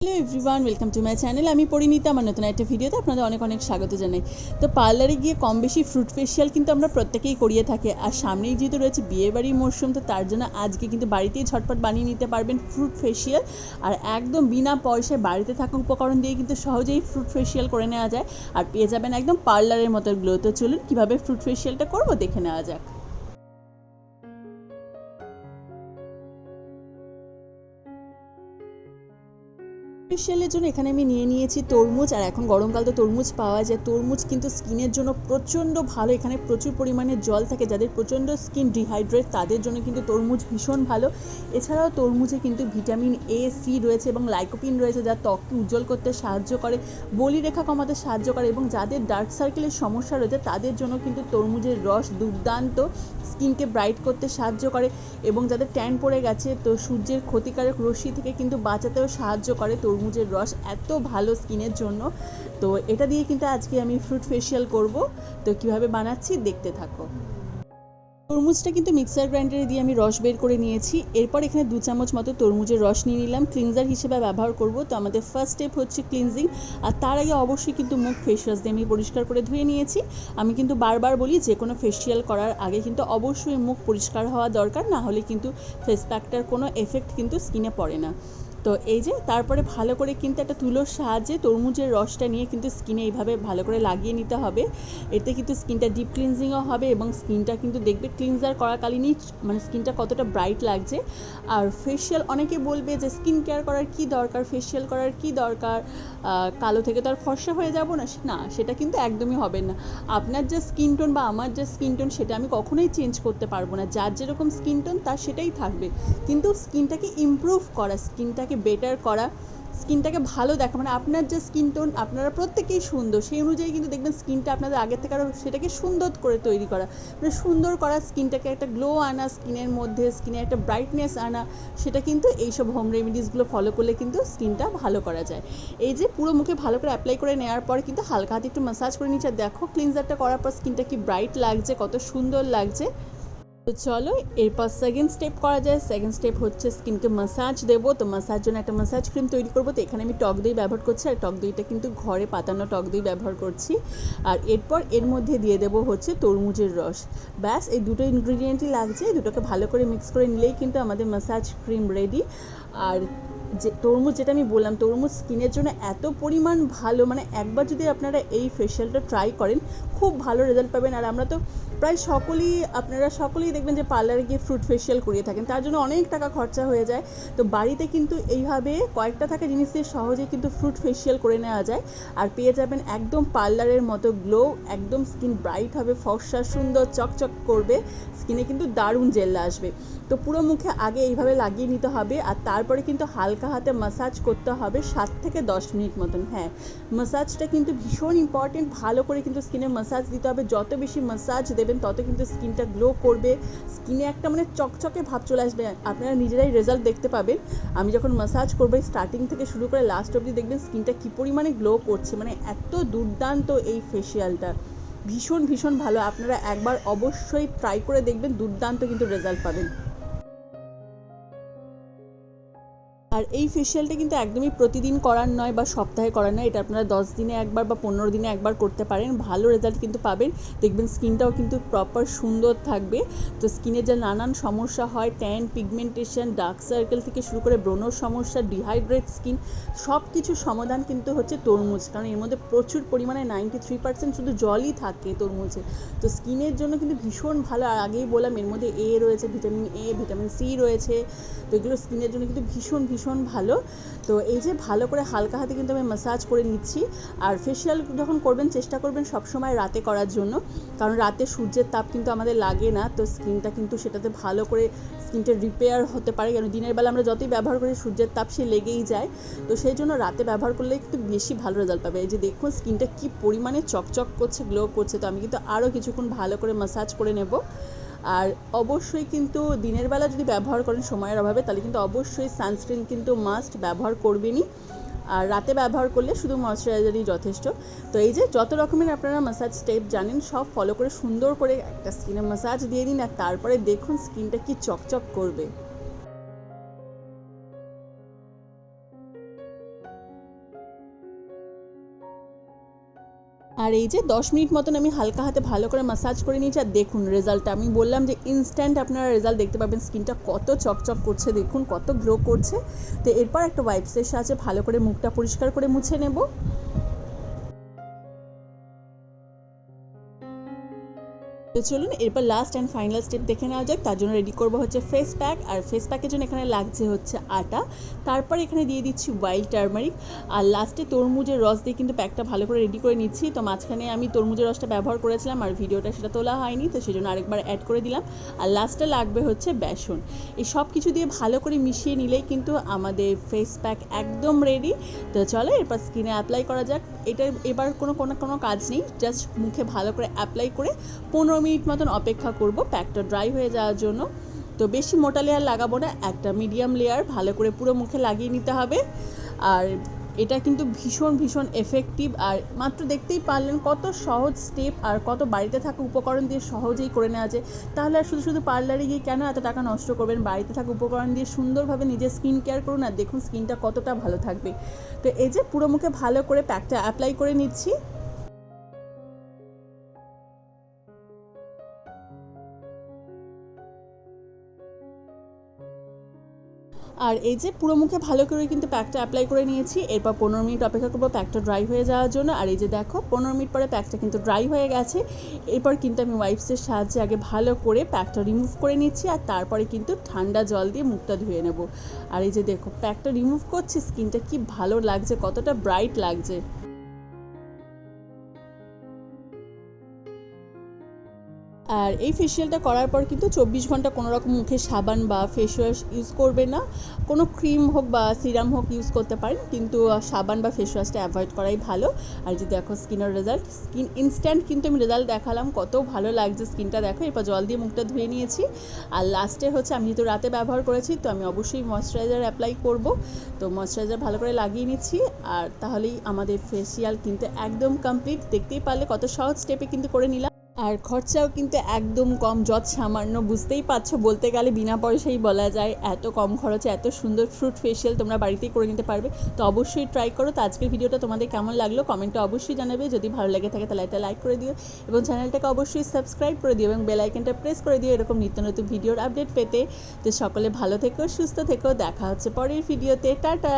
Hello everyone welcome to my channel আমি পরিণীতা, আমার নতুন একটা ভিডিওতে আপনাদের অনেক অনেক স্বাগত জানাই। তো পার্লারে গিয়ে কম বেশি ফ্রুট ফেশিয়াল কিন্তু আমরা প্রত্যেকেই করিয়ে থাকি। আর সামনেই যেহেতু রয়েছে বিয়েবাড়ির মরশুম, তো তার জন্য আজকে কিন্তু বাড়িতেই ঝটপট বানিয়ে নিতে পারবেন ফ্রুট ফেশিয়াল আর একদম বিনা পয়সায় বাড়িতে থাকা উপকরণ দিয়ে কিন্তু সহজেই ফ্রুট ফেশিয়াল করে নেওয়া যায়। আর পেয়ে যাবেন একদম পার্লারের মতো গ্লো তো চলুন কীভাবে ফ্রুট ফেশিয়ালটা করব, দেখে নেওয়া যাক। ফেশিয়ালের জন্য এখানে আমি নিয়ে নিয়েছি তরমুজ, আর এখন গরমকাল তো তরমুজ পাওয়া যায়। তরমুজ কিন্তু স্কিনের জন্য প্রচণ্ড ভালো, এখানে প্রচুর পরিমাণে জল থাকে, যাদের প্রচণ্ড স্কিন ডিহাইড্রেট, তাদের জন্য কিন্তু তরমুজ ভীষণ ভালো। এছাড়াও তরমুজে কিন্তু ভিটামিন এ সি রয়েছে এবং লাইকোপিন রয়েছে, যা ত্বককে উজ্জ্বল করতে সাহায্য করে, বলিরেখা কমাতে সাহায্য করে এবং যাদের ডার্ক সার্কেলের সমস্যা রয়েছে, তাদের জন্য কিন্তু তরমুজের রস দুর্দান্ত, স্কিনকে ব্রাইট করতে সাহায্য করে এবং যাদের ট্যান পড়ে গেছে, তো সূর্যের ক্ষতিকারক রশ্মি থেকে কিন্তু বাঁচাতেও সাহায্য করে তরমুজের রস এত ভালো স্কিনের জন্য। তো এটা দিয়ে কিন্তু আজকে আমি ফ্রুট ফেশিয়াল করব। তো কীভাবে বানাচ্ছি দেখতে থাকো। তরমুজটা কিন্তু মিক্সার গ্রাইন্ডারে দিয়ে আমি রস বের করে নিয়েছি। এরপর এখানে দু চামচ মতো তরমুজের রস নিয়ে নিলাম। ক্লিনজার হিসেবে ব্যবহার করব। তো আমাদের ফার্স্ট স্টেপ হচ্ছে ক্লিনজিং আর তার আগে অবশ্যই কিন্তু মুখ ফেস ওয়াশ দিয়ে আমি পরিষ্কার করে ধুয়ে নিয়েছি। আমি কিন্তু বারবার বলি যে কোনো ফেসিয়াল করার আগে কিন্তু অবশ্যই মুখ পরিষ্কার হওয়া দরকার। না হলে কিন্তু ফেস প্যাকটার কোনো এফেক্ট কিন্তু স্কিনে পড়ে না। তো এই যে তারপরে ভালো করে কিন্তু একটা তুলোর সাহায্যে তরমুজের রসটা নিয়ে কিন্তু স্কিনে এইভাবে ভালো করে লাগিয়ে নিতে হবে। এতে কিন্তু স্কিনটা ডিপ ক্লিনজিংও হবে এবং স্কিনটা কিন্তু দেখবে ক্লিনজার করাকালীনই মানে স্কিনটা কতটা ব্রাইট লাগছে। আর ফেশিয়াল অনেকে বলবে যে স্কিন কেয়ার করার কি দরকার? ফেশিয়াল করার কি দরকার? কালো থেকে তো আর ফর্সা হয়ে যাব না না, সেটা কিন্তু একদমই হবে না। আপনার যে স্কিন টোন বা আমার যে স্কিন টোন সেটা আমি কখনোই চেঞ্জ করতে পারব না। যার যেরকম স্কিন টোন তার সেটাই থাকবে। কিন্তু স্কিনটাকে ইমপ্রুভ করা স্কিনটাকে বেটার করা, স্কিনটাকে ভালো দেখা মানে আপনার যে স্কিন টোন আপনারা প্রত্যেকেই সুন্দর, সেই অনুযায়ী কিন্তু দেখবেন স্কিনটা আপনাদের আগের থেকে আরও সেটাকে সুন্দর করে তৈরি করা মানে সুন্দর করা স্কিনটাকে একটা গ্লো আনা, স্কিনের মধ্যে স্কিনে একটা ব্রাইটনেস আনা, সেটা কিন্তু এইসব হোম রেমেডিসগুলো ফলো করলে কিন্তু স্কিনটা ভালো করা যায়। এই যে পুরো মুখে ভালো করে অ্যাপ্লাই করে নেওয়ার পর কিন্তু হালকা হাতে একটু ম্যাসাজ করে নিচ্ছে দেখো ক্লিনজারটা করার পর স্কিনটা কি ব্রাইট লাগছে, কত সুন্দর লাগছে তো চলো, এরপর সেকেন্ড স্টেপ করা যায়। সেকেন্ড স্টেপ হচ্ছে স্কিনকে মাসাজ দেবো। তো মাসাজ জন্য একটা মাসাজ ক্রিম তৈরি করব। তো এখানে আমি টক দই ব্যবহার করছি আর টক দইটা কিন্তু ঘরে পাতানো টক দই ব্যবহার করছি। আর এরপর এর মধ্যে দিয়ে দেবো হচ্ছে তরমুজের রস। ব্যাস, এই দুটো ইনগ্রিডিয়েন্টই লাগছে। দুটোকে ভালো করে মিক্স করে নিলেই কিন্তু আমাদের মাসাজ ক্রিম রেডি আর যে তরমুজ যেটা আমি বললাম, তরমুজ স্কিনের জন্য এত পরিমাণ ভালো। মানে একবার যদি আপনারা এই ফেশিয়ালটা ট্রাই করেন, খুব ভালো রেজাল্ট পাবেন। আর আমরা তো প্রায় সকলেই, আপনারা সকলেই দেখবেন যে পার্লারে গিয়ে ফ্রুট ফেশিয়াল করিয়ে থাকেন। তার জন্য অনেক টাকা খরচা হয়ে যায়। তো বাড়িতে কিন্তু এইভাবে কয়েকটা থাকা জিনিস দিয়ে সহজে কিন্তু ফ্রুট ফেশিয়াল করে নেওয়া যায়। আর পেয়ে যাবেন একদম পার্লারের মতো গ্লো একদম স্কিন ব্রাইট হবে, ফর্সা, সুন্দর, চকচক করবে। স্কিনে কিন্তু দারুণ জেল্লা আসবে। তো পুরো মুখে আগে এইভাবে লাগিয়ে নিতে হবে। আর তারপরে কিন্তু হালকা হাতে মাসাজ করতে হবে সাত থেকে দশ মিনিট মতন। হ্যাঁ মাসাজটা কিন্তু ভীষণ ইম্পর্টেন্ট ভালো করে কিন্তু স্কিনে মাসাজ দিতে হবে। যত বেশি মাসাজ দেবেন, তত কিন্তু স্কিনটা গ্লো করবে। স্কিনে একটা মানে চকচকে ভাব চলে আসবে। আপনারা নিজেরাই রেজাল্ট দেখতে পাবেন। আমি যখন মাসাজ করব স্টার্টিং থেকে শুরু করে লাস্ট অবধি দেখবেন স্কিনটা কী পরিমাণে গ্লো করছে। মানে এত দুর্দান্ত এই ফেসিয়ালটা ভীষণ ভীষণ ভালো। আপনারা একবার অবশ্যই ট্রাই করে দেখবেন, দুর্দান্ত কিন্তু রেজাল্ট পাবেন। আর এই ফেশিয়ালটা কিন্তু একদমই প্রতিদিন করার নয় বা সপ্তাহে করার নয়, এটা আপনারা দশ দিনে একবার বা পনেরো দিনে একবার করতে পারেন, ভালো রেজাল্ট কিন্তু পাবেন। দেখবেন স্কিনটাও কিন্তু প্রপার সুন্দর থাকবে। তো স্কিনের যে নানান সমস্যা হয় ট্যান পিগমেন্টেশন ডার্ক সার্কেল থেকে শুরু করে ব্রণর সমস্যা ডিহাইড্রেট স্কিন সব কিছুর সমাধান কিন্তু হচ্ছে তরমুজ। কারণ এর মধ্যে প্রচুর পরিমাণে নাইনটি থ্রি পার্সেন্ট শুধু জলই থাকে তরমুজে। তো স্কিনের জন্য কিন্তু ভীষণ ভালো। আর আগেই বললাম, এর মধ্যে এ রয়েছে ভিটামিন এ ভিটামিন সি রয়েছে। তো এগুলো স্কিনের জন্য কিন্তু ভীষণ ভীষণ ভীষণ ভালো। তো এই যে ভালো করে হালকা হাতে কিন্তু আমি মাসাজ করে নিচ্ছি। আর ফেশিয়াল যখন করবেন, চেষ্টা করবেন সবসময় রাতে করার জন্য। কারণ রাতে সূর্যের তাপ কিন্তু আমাদের লাগে না, তো স্কিনটা কিন্তু সেটাতে ভালো করে স্কিনটা রিপেয়ার হতে পারে। কেন দিনের বেলা আমরা যতই ব্যবহার করি, সূর্যের তাপ সে লেগেই যায়। তো সেই জন্য রাতে ব্যবহার করলে একটু বেশি ভালো রেজাল্ট পাবে। এই যে দেখুন, স্কিনটা কী পরিমাণে চকচক করছে গ্লো করছে। তো আমি কিন্তু আরও কিছুক্ষণ ভালো করে মাসাজ করে নেব। আর অবশ্যই কিন্তু দিনের বেলা যদি ব্যবহার করেন সময়ের অভাবে, তাহলে কিন্তু অবশ্যই সানস্ক্রিন কিন্তু মাস্ট ব্যবহার করবেনই। আর রাতে ব্যবহার করলে শুধু ময়শ্চারাইজারই যথেষ্ট। তো এই যে যত রকমের আপনারা মাসাজ স্টেপ জানেন, সব ফলো করে সুন্দর করে একটা স্কিনে মাসাজ দিয়ে দিন আর তারপরে দেখুন স্কিনটা কি চকচক করবে। আর এই যে দশ মিনিট মতন আমি হালকা হাতে ভালো করে মাসাজ করে নিয়েছি, আর দেখুন রেজাল্টটা আমি বললাম যে ইনস্ট্যান্ট আপনারা রেজাল্ট দেখতে পাবেন স্কিনটা কত চকচক করছে, দেখুন কত গ্লো করছে। তো এরপর একটা ওয়াইপসের সাহায্যে ভালো করে মুখটা পরিষ্কার করে মুছে নেব। তো চলুন, এরপর লাস্ট অ্যান্ড ফাইনাল স্টেপ দেখে নেওয়া যাক। তার জন্য রেডি করব হচ্ছে ফেস প্যাক আর ফেস প্যাকের জন্য এখানে লাগছে হচ্ছে আটা। তারপর এখানে দিয়ে দিচ্ছি ওয়াইল্ড টার্মারিক আর লাস্টে তরমুজের রস দিয়ে কিন্তু প্যাকটা ভালো করে রেডি করে নিচ্ছি। তো মাঝখানে আমি তরমুজের রসটা ব্যবহার করেছিলাম, আর ভিডিওটা সেটা তোলা হয়নি, তো সেই জন্য আরেকবার অ্যাড করে দিলাম। আর লাস্টে লাগবে হচ্ছে বেসন। এই সব কিছু দিয়ে ভালো করে মিশিয়ে নিলেই কিন্তু আমাদের ফেস প্যাক একদম রেডি তো চলো, এরপর স্কিনে অ্যাপ্লাই করা যাক। এটা এবার কোনো কোনো কোনো কাজ নেই। জাস্ট মুখে ভালো করে অ্যাপ্লাই করে পনেরো মিনিট মতন অপেক্ষা করব, প্যাকটা ড্রাই হয়ে যাওয়ার জন্য। তো বেশি মোটা লেয়ার লাগাবো না, একটা মিডিয়াম লেয়ার ভালো করে পুরো মুখে লাগিয়ে নিতে হবে। আর এটা কিন্তু ভীষণ ভীষণ এফেক্টিভ আর মাত্র দেখতেই পারলেন কত সহজ স্টেপ আর কত বাড়িতে থাকা উপকরণ দিয়ে সহজেই করে নেওয়া যায়। তাহলে আর শুধু শুধু পার্লারে গিয়ে কেন এত টাকা নষ্ট করবেন? বাড়িতে থাকা উপকরণ দিয়ে সুন্দরভাবে নিজের স্কিন কেয়ার করুন আর দেখুন স্কিনটা কতটা ভালো থাকবে। তো এই যে পুরো মুখে ভালো করে প্যাকটা অ্যাপ্লাই করে নিচ্ছি। আর এই যে পুরো মুখে ভালো করে কিন্তু প্যাকটা অ্যাপ্লাই করে নিয়েছি, এরপর পনেরো মিনিট অপেক্ষা করব প্যাকটা ড্রাই হয়ে যাওয়ার জন্য। আর এই যে দেখো, পনেরো মিনিট পরে প্যাকটা কিন্তু ড্রাই হয়ে গেছে। এরপর কিন্তু আমি ওয়াইপসের সাহায্যে আগে ভালো করে প্যাকটা রিমুভ করে নিচ্ছি আর তারপরে কিন্তু ঠান্ডা জল দিয়ে মুখটা ধুয়ে নেব। আর এই যে দেখো প্যাকটা রিমুভ করছি স্কিনটা কি ভালো লাগছে, কতটা ব্রাইট লাগছে। আর এই ফেসিয়ালটা করার পর কিন্তু চব্বিশ ঘণ্টা কোনো রকম মুখে সাবান বা ফেস ওয়াশ ইউজ করবে না। কোনো ক্রিম হোক বা সিরাম হোক ইউজ করতে পারেন, কিন্তু সাবান বা ফেস ওয়াশটা অ্যাভয়েড করাই ভালো। আর যদি দেখো স্কিনের রেজাল্ট স্কিন ইনস্ট্যান্ট কিন্তু আমি রেজাল্ট দেখালাম, কত ভালো লাগছে স্কিনটা দেখো। এরপর জল দিয়ে মুখটা ধুয়ে নিয়েছি। আর লাস্টে হচ্ছে, আমি যেহেতু রাতে ব্যবহার করেছি, তো আমি অবশ্যই ময়শ্চারাইজার অ্যাপ্লাই করব। তো ময়শ্চারাইজার ভালো করে লাগিয়ে নিচ্ছি। আর তাহলেই আমাদের ফেসিয়াল কিন্তু একদম কমপ্লিট দেখতেই পারলে কত সহজ স্টেপে কিন্তু করে নিলাম। আর খরচাও কিন্তু একদম কম, যত সামান্য বুঝতেই পারছ। বলতে গেলে বিনা পয়সাই বলা যায়, এত কম খরচে এত সুন্দর ফ্রুট ফেশিয়াল তোমরা বাড়িতেই করে নিতে পারবে। তো অবশ্যই ট্রাই করো। তো আজকের ভিডিওটা তোমাদের কেমন লাগল? কমেন্টে অবশ্যই জানাবে। যদি ভালো লেগে থাকে তাহলে একটা লাইক করে দিও এবং চ্যানেলটাকে অবশ্যই সাবস্ক্রাইব করে দিও এবং বেল প্রেস করে দিও এরকম নিত্য নতুন ভিডিওর আপডেট পেতে। তো সকলে ভালো থেকো, সুস্থ থেকো। দেখা হচ্ছে পরের ভিডিওতে টাটা!